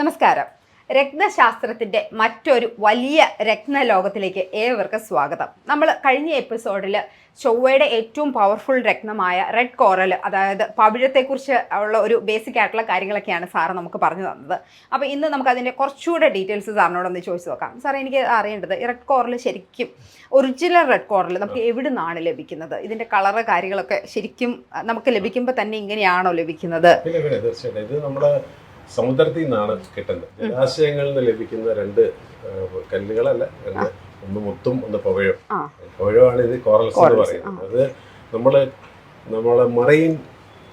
നമസ്കാരം. രക്തശാസ്ത്രത്തിന്റെ മറ്റൊരു വലിയ രത്നലോകത്തിലേക്ക് ഏവർക്കും സ്വാഗതം. നമ്മൾ കഴിഞ്ഞ എപ്പിസോഡിൽ ചൊവ്വയുടെ ഏറ്റവും പവർഫുൾ രത്നമായ റെഡ് കോറൽ അതായത് പവിഴത്തെക്കുറിച്ച് ഉള്ള ഒരു ബേസിക് ആയിട്ടുള്ള കാര്യങ്ങളൊക്കെയാണ് സാറ് നമുക്ക് പറഞ്ഞു തന്നത്. അപ്പോൾ ഇന്ന് നമുക്ക് അതിന്റെ കുറച്ചുകൂടെ ഡീറ്റെയിൽസ് സാറിനോടൊന്ന് ചോദിച്ചു നോക്കാം. സാർ എനിക്ക് അറിയേണ്ടത് ഈ റെഡ് കോറൽ ശരിക്കും ഒറിജിനൽ റെഡ് കോറൽ നമുക്ക് എവിടെ നിന്നാണ് ലഭിക്കുന്നത്? ഇതിന്റെ കളറ് കാര്യങ്ങളൊക്കെ ശരിക്കും നമുക്ക് ലഭിക്കുമ്പോൾ തന്നെ ഇങ്ങനെയാണോ ലഭിക്കുന്നത്? ഇത് നമ്മുടെ സമുദ്രത്തിൽ നിന്നാണ് കിട്ടുന്നത്. ജലാശയങ്ങളിൽ നിന്ന് ലഭിക്കുന്ന രണ്ട് കല്ലുകളല്ല രണ്ട് ഒന്ന് മുത്തും ഒന്ന് പവഴം ആ. പവഴമാണ് ഇത് കോറൽസ് എന്ന് പറയുന്നത്. അത് നമ്മൾ നമ്മളെ മറൈൻ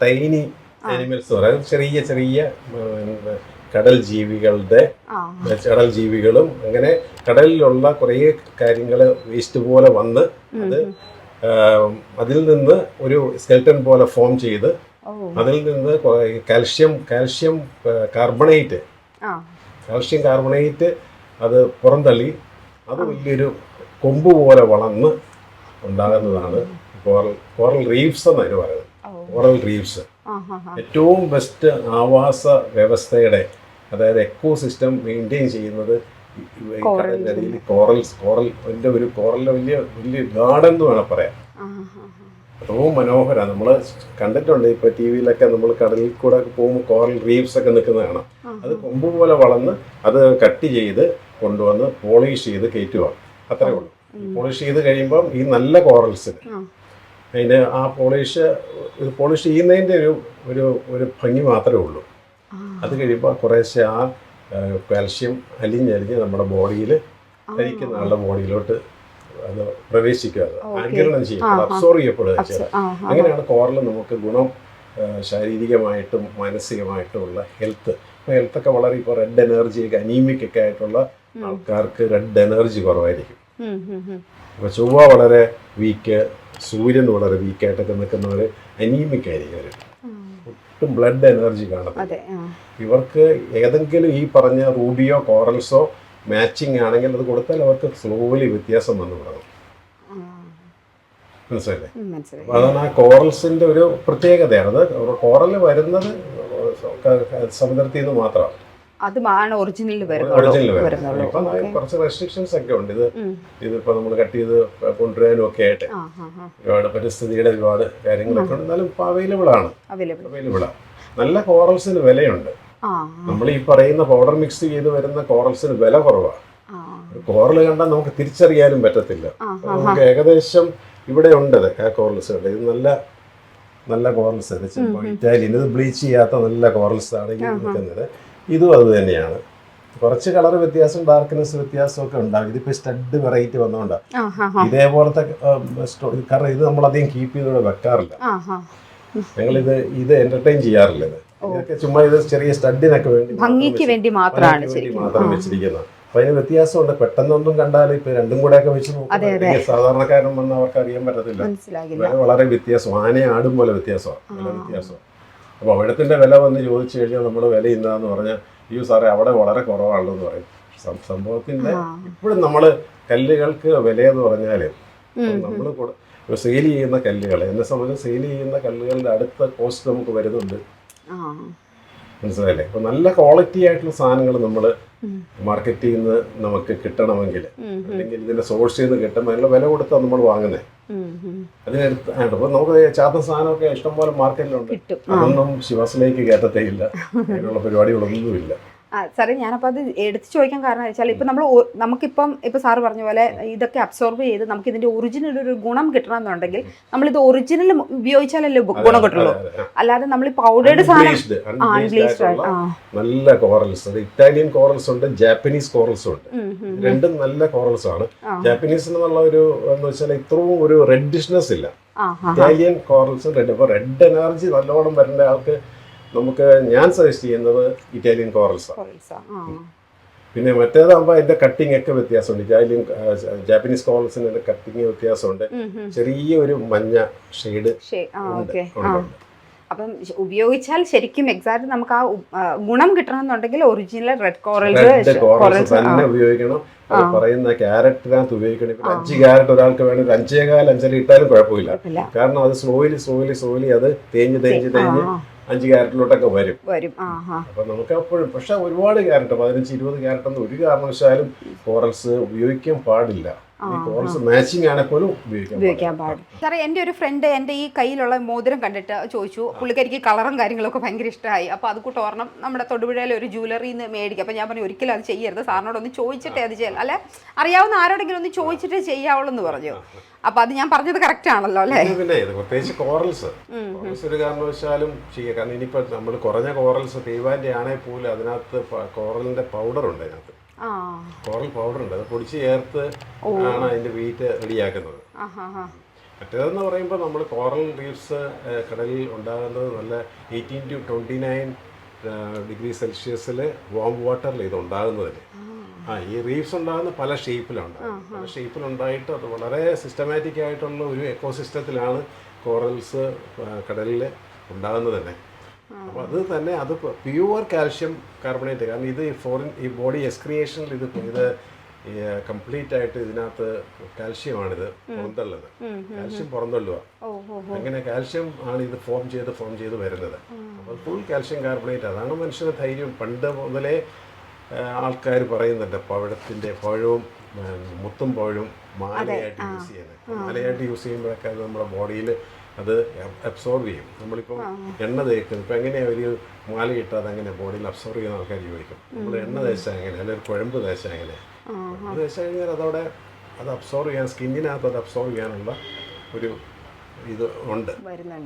ടൈനി ആനിമൽസ് പറയാം ചെറിയ ചെറിയ കടൽ ജീവികളുടെ കടൽ ജീവികളും അങ്ങനെ കടലിലുള്ള കുറേ കാര്യങ്ങൾ വേസ്റ്റ് പോലെ വന്ന് അത് അതിൽ നിന്ന് ഒരു സ്കെൽട്ടൺ പോലെ ഫോം ചെയ്ത് അതിൽ നിന്ന് calcium calcium carbonate. Calcium carbonate അത് പുറന്തള്ളി. അത് വലിയൊരു കൊമ്പ് പോലെ വളർന്ന് ഉണ്ടാകുന്നതാണ് കോറൽ കോറൽ റീഫ്സ് എന്നാണ് പറയുന്നത്. Coral reefs. ഏറ്റവും ബെസ്റ്റ് ആവാസ വ്യവസ്ഥയുടെ അതായത് എക്കോ സിസ്റ്റം മെയിന്റെയിൻ ചെയ്യുന്നത് കോറൽ എന്റെ ഒരു കോറലിന്റെ വലിയ വലിയ ഗാർഡൻ എന്ന് വേണം പറയാം ഏറ്റവും മനോഹരമാണ് നമ്മൾ കണ്ടിട്ടുണ്ട് ഇപ്പൊ ടി വിയിലൊക്കെ നമ്മൾ കടലിൽ കൂടെ പോകുമ്പോൾ കോറൽ റീഫ്സ് ഒക്കെ നിൽക്കുന്ന കാണാം. അത് കൊമ്പ് പോലെ വളർന്ന് അത് കട്ട് ചെയ്ത് കൊണ്ടുവന്ന് പോളിഷ് ചെയ്ത് കയറ്റുക അത്രേ ഉള്ളൂ. പോളിഷ് ചെയ്ത് കഴിയുമ്പം ഈ നല്ല കോറൽസ്. അതിന് ആ പോളിഷ് പോളിഷ് ചെയ്യുന്നതിന്റെ ഒരു ഒരു ഒരു ഭംഗി മാത്രമേ ഉള്ളൂ. അത് കഴിയുമ്പോൾ കുറേശ്ശെ ആ കാൽഷ്യം അലിഞ്ഞലിഞ്ഞ് നമ്മുടെ ബോഡിയിൽ ധരിക്കുന്ന ആളുടെ ബോഡിയിലോട്ട് അത് പ്രവേശിക്കുക ആഗിരണം ചെയ്യപ്പെടുക അബ്സോർവ് ചെയ്യപ്പെടുക അങ്ങനെയാണ് കോറൽ നമുക്ക് ഗുണം ശാരീരികമായിട്ടും മാനസികമായിട്ടുമുള്ള ഹെൽത്ത്. ഇപ്പോൾ ഹെൽത്തൊക്കെ വളരെ ഇപ്പോൾ റെഡ് എനർജി ഒക്കെ അനീമിക് ഒക്കെ ആയിട്ടുള്ള ആൾക്കാർക്ക് റെഡ് എനർജി കുറവായിരിക്കും. ഇപ്പോൾ ചൊവ്വ വളരെ വീക്ക് സൂര്യൻ വളരെ വീക്കായിട്ടൊക്കെ നിൽക്കുന്നവർ അനീമിക് ആയിരിക്കും അവർ ഒട്ടും ബ്ലഡ് എനർജി കാണത്തില്ല. ഇവർക്ക് ഏതെങ്കിലും ഈ പറഞ്ഞ റൂബിയോ കോറൽസോ മാച്ചിങ് ആണെങ്കിൽ അത് കൊടുത്താൽ അവർക്ക് സ്ലോലി വ്യത്യാസം വന്നു തുടങ്ങും. മനസ്സിലല്ലേ അതാണ് ആ കോറൽസിന്റെ ഒരു പ്രത്യേകതയാണ്. അത് കോറൽ വരുന്നത് സമുദ്രത്തിൽ നിന്ന് മാത്രമാണ്. അതുമാണ് ഒറിജിനൽ വരുന്നത്. ഇപ്പൊ കുറച്ച് റെസ്ട്രിക്ഷൻസ് ഒക്കെ ഉണ്ട്. ഇത് ഇതിപ്പോ നമ്മൾ കട്ട് ചെയ്ത് കൊണ്ടുവരാനും ഒക്കെ ആയിട്ട്. ഒരുപാട് പരിസ്ഥിതിയുടെ ഒരുപാട് കാര്യങ്ങളൊക്കെ ഉണ്ട്. എന്നാലും ഇപ്പൊ അവൈലബിൾ ആണ്. അവൈലബിൾ ആണ്. നല്ല കോറൽസിന് വിലയുണ്ട്. നമ്മൾ ഈ പറയുന്ന പൗഡർ മിക്സ് ചെയ്ത് വരുന്ന കോറൽസിന് വില കുറവാണ് കോറൽ കണ്ടാൽ നമുക്ക് തിരിച്ചറിയാനും പറ്റത്തില്ല. നമുക്ക് ഏകദേശം ഇവിടെ ഉണ്ട് കോറൽസ് ഉണ്ട് ഇത് നല്ല നല്ല കോറൽസ് ഇറ്റാലിയൻ ഇത് ബ്ലീച്ച് ചെയ്യാത്ത നല്ല കോറൽസ് ആണ് നിൽക്കുന്നത്. ഇതും അത് തന്നെയാണ്. കുറച്ച് കളർ വ്യത്യാസം ഡാർക്ക്നെസ് വ്യത്യാസം ഒക്കെ ഉണ്ടാകും. ഇതിപ്പോ സ്റ്റഡ് വെറൈറ്റി വന്നോണ്ടാണ് ഇതേപോലത്തെ കാരണം ഇത് നമ്മൾ അധികം കീപ്പ് ചെയ്തോടെ വെക്കാറില്ല ഞങ്ങളിത് ഇത് എന്റർടൈൻ ചെയ്യാറില്ല ഇത്. ചുമ്മാ ഇത് ചെറിയ സ്റ്റഡിനൊക്കെ വേണ്ടി ഭംഗിക്ക് വേണ്ടി മാത്രമാണ് മാത്രം വെച്ചിരിക്കുന്നത്. അപ്പൊ അതിന് വ്യത്യാസമുണ്ട്. പെട്ടെന്നൊന്നും കണ്ടാൽ ഇപ്പൊ രണ്ടും കൂടെ ഒക്കെ വെച്ച്. നോക്കുമ്പോൾ സാധാരണക്കാരൻ വന്ന് അവർക്ക് അറിയാൻ പറ്റത്തില്ല. വില വളരെ വ്യത്യാസം. ആനയെ ആടും പോലെ വ്യത്യാസമാണ്. വില വ്യത്യാസം അപ്പൊ അവിടത്തിന്റെ വില വന്ന് ചോദിച്ചു കഴിഞ്ഞാൽ നമ്മൾ വില ഇന്നാന്ന് പറഞ്ഞാൽ അയ്യോ സാറേ അവിടെ വളരെ കുറവാണല്ലോ എന്ന് പറയും സംഭവത്തിന്റെ ഇപ്പോഴും നമ്മൾ കല്ലുകൾക്ക് വിലയെന്ന് പറഞ്ഞാൽ നമ്മൾ സെയിൽ ചെയ്യുന്ന കല്ലുകൾ എന്നെ സംബന്ധിച്ച് സെയിൽ ചെയ്യുന്ന കല്ലുകളുടെ അടുത്ത കോസ്റ്റ് നമുക്ക് വരുന്നുണ്ട്. മനസ്സിലായില്ലേ? അപ്പൊ നല്ല ക്വാളിറ്റി ആയിട്ടുള്ള സാധനങ്ങൾ നമ്മൾ. മാർക്കറ്റിൽ നിന്ന് നമുക്ക് കിട്ടണമെങ്കിൽ അല്ലെങ്കിൽ ഇതിന്റെ സോഴ്സിൽ നിന്ന് കിട്ടുമ്പോൾ അതിനുള്ള വില കൊടുത്താണ് നമ്മൾ വാങ്ങുന്നത്. അതിനടുത്ത് അപ്പൊ നമുക്ക് ചാത്ത സാധനമൊക്കെ ഇഷ്ടംപോലെ മാർക്കറ്റിലുണ്ട് അതൊന്നും ശിവാസിലേക്ക് കയറ്റത്തേ ഇല്ല അതിനുള്ള പരിപാടികളൊന്നുമില്ല. ആ സാറേ ഞാനപ്പോൾ അത് എടുത്ത് ചോദിക്കാൻ കാരണം വെച്ചാൽ ഇപ്പം നമ്മൾ നമുക്കിപ്പം ഇപ്പം സാറ് പറഞ്ഞ പോലെ ഇതൊക്കെ അബ്സോർബ് ചെയ്ത് നമുക്ക് ഇതിന്റെ ഒറിജിനൽ ഒരു ഗുണം കിട്ടണമെന്നുണ്ടെങ്കിൽ നമ്മളിത് ഒറിജിനൽ ഉപയോഗിച്ചാലല്ലേ ഗുണം കിട്ടുള്ളൂ. അല്ലാതെ നമ്മൾ പൗഡേർഡ് സാധനം നല്ല കോറൽസ് ഉണ്ട്. ഇറ്റാലിയൻ കോറൽസ് ഉണ്ട് ജാപ്പനീസ് കോറൽസ് ഉണ്ട്. രണ്ടും നല്ല കോറൽസ് ആണ്. ജാപ്പനീസ് എന്നുള്ള ഒരു എന്ന് വെച്ചാൽ ഇത്രയും ഒരു റെഡിഷ്നെസ് ഇല്ല. ഇറ്റാലിയൻ കോറൽസ് റെഡ് അപ്പോൾ റെഡ് എനർജി നല്ലോണം വരേണ്ട ആൾക്ക് നമുക്ക് ഞാൻ സജസ്റ്റ് ചെയ്യുന്നത് ഇറ്റാലിയൻ കോറൽസ് പിന്നെ മറ്റേതാകുമ്പോൾ അതിന്റെ കട്ടിംഗ് ഒക്കെ വ്യത്യാസമുണ്ട്. ഇറ്റാലിയൻ ജാപ്പനീസ് കോറൽസിന്റെ കട്ടിങ് വ്യത്യാസമുണ്ട്. ചെറിയ ഒരു മഞ്ഞ ഷെയ്ഡ്. അപ്പം ഉപയോഗിച്ചാൽ ശരിക്കും എക്സാക്ട് നമുക്ക് ആ ഗുണം കിട്ടണം ഗുണം കിട്ടണമെന്നുണ്ടെങ്കിൽ ഒറിജിനൽ റെഡ് കോറൽസ് തന്നെ ഉപയോഗിക്കണം. പറയുന്ന ക്യാരറ്റിനകത്ത് ഉപയോഗിക്കണം. ഇപ്പൊ അഞ്ച് ക്യാരറ്റ് ഒരാൾക്ക് വേണം ഒരു അഞ്ചേകാൽ അഞ്ചര ഇട്ടാലും കുഴപ്പമില്ല. കാരണം അത് സ്ലോയിലി സ്ലോയിലി സ്ലോയിലി അത് തേഞ്ഞ് തേഞ്ഞ് തേഞ്ഞ്. അഞ്ച് ക്യാരറ്റിലോട്ടൊക്കെ വരും. വരും. അപ്പൊ നമുക്ക് അപ്പോഴും പക്ഷെ ഒരുപാട് ക്യാരറ്റ് പതിനഞ്ച് ഇരുപത് ക്യാരറ്റ് ഒന്നും ഒരു കാരണവശാലും കോറൽസ് ഉപയോഗിക്കാൻ പാടില്ല. ഉപയോഗിക്കാൻ പാടില്ല. സാറേ എന്റെ ഒരു ഫ്രണ്ട് എന്റെ ഈ കയ്യിലുള്ള മോതിരം കണ്ടിട്ട് ചോദിച്ചു പുള്ളിക്കാരിക്ക് കളറും കാര്യങ്ങളൊക്കെ ഭയങ്കര ഇഷ്ടമായി അപ്പോൾ അത് കൂട്ട് ഓർണം നമ്മുടെ തൊടുപുഴയിലെ ഒരു ജ്വല്ലറിയിൽ നിന്ന് മേടിക്കുക അപ്പോൾ ഞാൻ പറഞ്ഞു ഒരിക്കലും അത് ചെയ്യരുത്. സാറിനോട് ഒന്ന് ചോദിച്ചിട്ടേ അത് ചെയ്യാം. അല്ലെ? അറിയാവുന്ന ആരോടെങ്കിലും ഒന്ന് ചോദിച്ചിട്ടേ ചെയ്യാവുള്ളൂ എന്ന് പറഞ്ഞു. അപ്പൊ അത് ഞാൻ പറഞ്ഞത് കറക്റ്റ് ആണല്ലോ അല്ലേ? പിന്നെ ഇത് പ്രത്യേകിച്ച് കോറൽസ് കോറൽസ് ഒരു കാരണവശാലും ചെയ്യുക കാരണം ഇനിയിപ്പോ നമ്മൾ കുറഞ്ഞ കോറൽസ് തീവാന്റെ ആണെങ്കിൽ പോലും അതിനകത്ത് കോറലിന്റെ പൗഡർ ഉണ്ട് അതിനകത്ത്. കോറൽ പൗഡർ ഉണ്ട്. അത് പൊടിച്ച് ചേർത്ത് ആണ് അതിന്റെ വീറ്റ് റെഡിയാക്കുന്നത്. മറ്റേതെന്ന് പറയുമ്പോൾ നമ്മൾ കോറൽ റീഫ്സ് കടലിൽ ഉണ്ടാകുന്നത് നല്ല eighteen to twenty nine degree സെൽഷ്യസിൽ warm വാട്ടറിൽ ഇത് ഉണ്ടാകുന്നതിൽ ആ. ഈ റീഫ്സ് ഉണ്ടാകുന്ന പല ഷേപ്പിലുണ്ട് പല ഷേപ്പിലുണ്ടായിട്ട് അത് വളരെ സിസ്റ്റമാറ്റിക് ആയിട്ടുള്ള ഒരു എക്കോസിസ്റ്റത്തിലാണ് കോറൽസ് കടലിൽ ഉണ്ടാകുന്നത് തന്നെ. അപ്പോൾ അത് തന്നെ അത് പ്യുവർ കാൽഷ്യം കാർബണേറ്റ് കാരണം ഇത് ഫോറിൻ ഈ ബോഡി എക്സ്ക്രിയേഷനിൽ ഇത് ഇത് കംപ്ലീറ്റ് ആയിട്ട് ഇതിനകത്ത് കാൽഷ്യമാണിത് പുറന്തള്ളത്. കാൽഷ്യം പുറന്തള്ളുക അങ്ങനെ കാൽഷ്യം ആണ് ഇത് ഫോം ചെയ്ത് ഫോം ചെയ്ത് വരുന്നത്. അപ്പോൾ ഫുൾ കാൽഷ്യം കാർബണേറ്റ് അതാണ് മനുഷ്യന് ധൈര്യം. പണ്ട് മുതലേ ആൾക്കാർ പറയുന്നുണ്ട് പഴത്തിന്റെ പഴവും മുത്തും പഴവും മാലയായിട്ട് യൂസ് ചെയ്യുന്നത്. മാലയായിട്ട് യൂസ് ചെയ്യുമ്പോഴൊക്കെ അത് നമ്മുടെ ബോഡിയിൽ അത് അബ്സോർബ് ചെയ്യും. നമ്മളിപ്പോൾ എണ്ണ തേക്കുന്നത് ഇപ്പം എങ്ങനെയാണ് ഒരു മാല ഇട്ടാൽ അങ്ങനെ ബോഡിയിൽ അബ്സോർബ് ചെയ്യുന്ന ആൾക്കാർ ചോദിക്കും. നമ്മൾ എണ്ണ തേച്ചാൽ എങ്ങനെ? അല്ലെങ്കിൽ കുഴമ്പ് തേച്ചാൽ എങ്ങനെ? കുഴമ്പ് തേച്ചാൽ കഴിഞ്ഞാൽ അതവിടെ അത് അബ്സോർബ് ചെയ്യാൻ സ്കിന്നിനകത്ത് അത് അബ്സോർബ് ചെയ്യാനുള്ള ഒരു ഇത് ഉണ്ട്.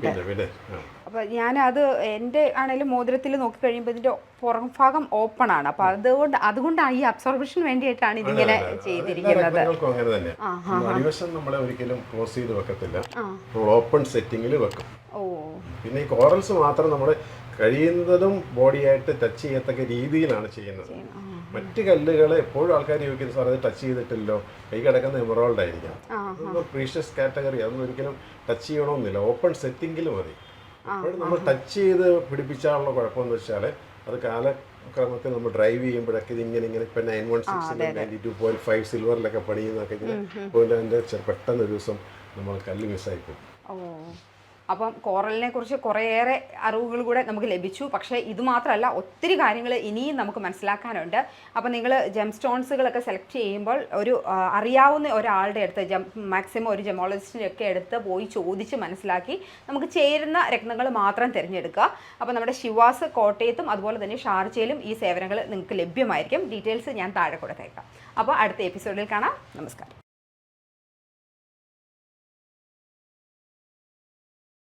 പിന്നെ പിന്നെ ആ. അപ്പോൾ ഞാൻ അത് എന്റെ ആണെങ്കിലും മോതിരത്തിൽ നോക്കി കഴിയുമ്പോൾ ഇതിന്റെ പുറം ഭാഗം ഓപ്പൺ ആണ്. അപ്പോൾ അതുകൊണ്ട് അതുകൊണ്ടാണ് ഈ അബ്സോർബേഷൻ വേണ്ടിയിട്ടാണ് ഇതിങ്ങനെ ചെയ്തിരിക്കുന്നത്. നമ്മളെ ഒരിക്കലും ക്ലോസ് ചെയ്ത് വെക്കത്തില്ല. ഓപ്പൺ സെറ്റിംഗിൽ വെക്കും. പിന്നെ ഈ കോറൽസ് മാത്രം നമ്മൾ കഴിയുന്നതും ബോഡിയായിട്ട് ടച്ച് ചെയ്യത്തക്ക രീതിയിലാണ് ചെയ്യുന്നത്. മറ്റ് കല്ലുകൾ എപ്പോഴും ആൾക്കാർ ചോദിക്കുന്നത് സാർ അത് ടച്ച് ചെയ്തിട്ടില്ലോ? കൈ കിടക്കുന്ന എമറോൾഡ് ആയിരിക്കാം. പ്രീഷ്യസ് കാറ്റഗറി അതൊന്നും ഒരിക്കലും ടച്ച് ചെയ്യണമെന്നില്ല ഓപ്പൺ സെറ്റിംഗിൽ മതി. എപ്പോഴും നമ്മൾ ടച്ച് ചെയ്ത് പിടിപ്പിച്ചാലുള്ള കുഴപ്പമെന്ന് വെച്ചാൽ അത് കാലക്രമത്തിൽ നമ്മൾ ഡ്രൈവ് ചെയ്യുമ്പോഴൊക്കെ ഇങ്ങനെ ഇങ്ങനെ ഇപ്പം nine one six ninety two point five സിൽവറിലൊക്കെ പണിയുന്നതൊക്കെ ഇങ്ങനെ പോയിട്ട് അതിന്റെ പെട്ടെന്ന് ഒരു ദിവസം നമ്മൾ കല്ല് മിസ്സായി പോകും അപ്പം കോറലിനെ കുറിച്ച് കുറേയേറെ അറിവുകൾ കൂടെ നമുക്ക് ലഭിച്ചു. പക്ഷേ ഇത് മാത്രമല്ല ഒത്തിരി കാര്യങ്ങൾ ഇനിയും നമുക്ക് മനസ്സിലാക്കാനുണ്ട്. അപ്പം നിങ്ങൾ ജെം സ്റ്റോൺസുകളൊക്കെ സെലക്ട് ചെയ്യുമ്പോൾ ഒരു അറിയാവുന്ന ഒരാളുടെ അടുത്ത് ജം മാക്സിമം ഒരു ജെമോളജിസ്റ്റിന്റെ ഒക്കെ അടുത്ത് പോയി ചോദിച്ച് മനസ്സിലാക്കി നമുക്ക് ചേരുന്ന രത്നങ്ങൾ മാത്രം തിരഞ്ഞെടുക്കുക. അപ്പം നമ്മുടെ ശിവാസ് കോട്ടയത്തും അതുപോലെ തന്നെ ഷാർജയിലും ഈ സേവനങ്ങൾ നിങ്ങൾക്ക് ലഭ്യമായിരിക്കും. ഡീറ്റെയിൽസ് ഞാൻ താഴെ കൊടുത്തേക്കാം. അപ്പോൾ അടുത്ത എപ്പിസോഡിൽ കാണാം. നമസ്കാരം.